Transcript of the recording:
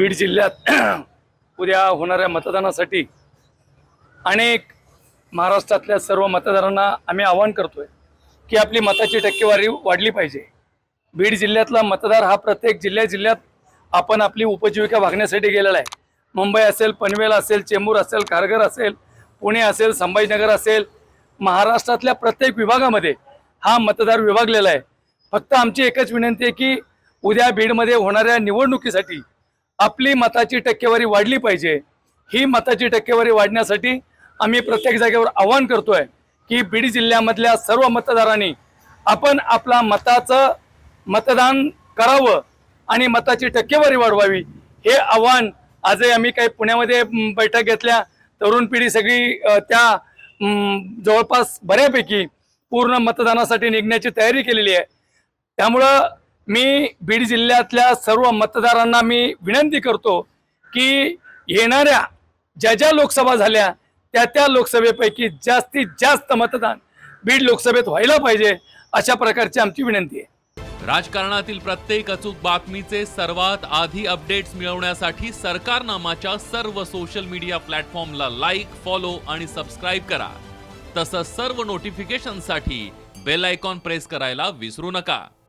बीड जिल्ह्यात उद्या होणाऱ्या मतदानासाठी अनेक महाराष्ट्रातल्या सर्व मतदारांना आम्ही आवाहन करतोय की आपली मताची टक्केवारी वाढली पाहिजे. बीड जिल्ह्यातला मतदार हा प्रत्येक जिल्ह्या जिल्ह्यात आपण आपली उपजीविका भागण्यासाठी गेलेला आहे. मुंबई असेल पनवेल असेल चेंबूर असेल खारघर असेल पुणे असेल संभाजीनगर असेल महाराष्ट्रातल्या प्रत्येक विभागामध्ये हा मतदार विभागलेला आहे. फक्त आमची एकच विनंती आहे की उद्या बीडमध्ये होणाऱ्या निवडणुकीसाठी आपली मताची टक्केवारी वाढली पाहिजे. ही मताची टक्केवारी वाढण्यासाठी आम्ही प्रत्येक जागेवर आवाहन करतोय की बीड जिल्ह्यामधल्या सर्व मतदारांनी आपण आपला मताचं मतदान करावं आणि मताची टक्केवारी वाढवावी. हे आव्हान आजही आम्ही काही पुण्यामध्ये बैठक घेतल्या. तरुण पिढी सगळी त्या जवळपास बऱ्यापैकी पूर्ण मतदानासाठी निघण्याची तयारी केलेली आहे. त्यामुळं मी बीड जिल्ह्यातल्या सर्व मतदारांना मी विनंती करतो की येणाऱ्या ज्या ज्या लोकसभा झाल्या त्या त्या लोकसभेपैकी जास्तीत जास्त मतदान बीड लोकसभेत व्हायला पाहिजे अशा प्रकारची आमची विनंती आहे. राजकारणातील प्रत्येक अचूक बातमीचे सर्वात आधी अपडेट्स मिळवण्यासाठी सरकारनामाच्या सर्व सोशल मीडिया प्लॅटफॉर्मला लाईक फॉलो आणि सबस्क्राईब करा. तसंच सर्व नोटिफिकेशनसाठी बेल आयकॉन प्रेस करायला विसरू नका.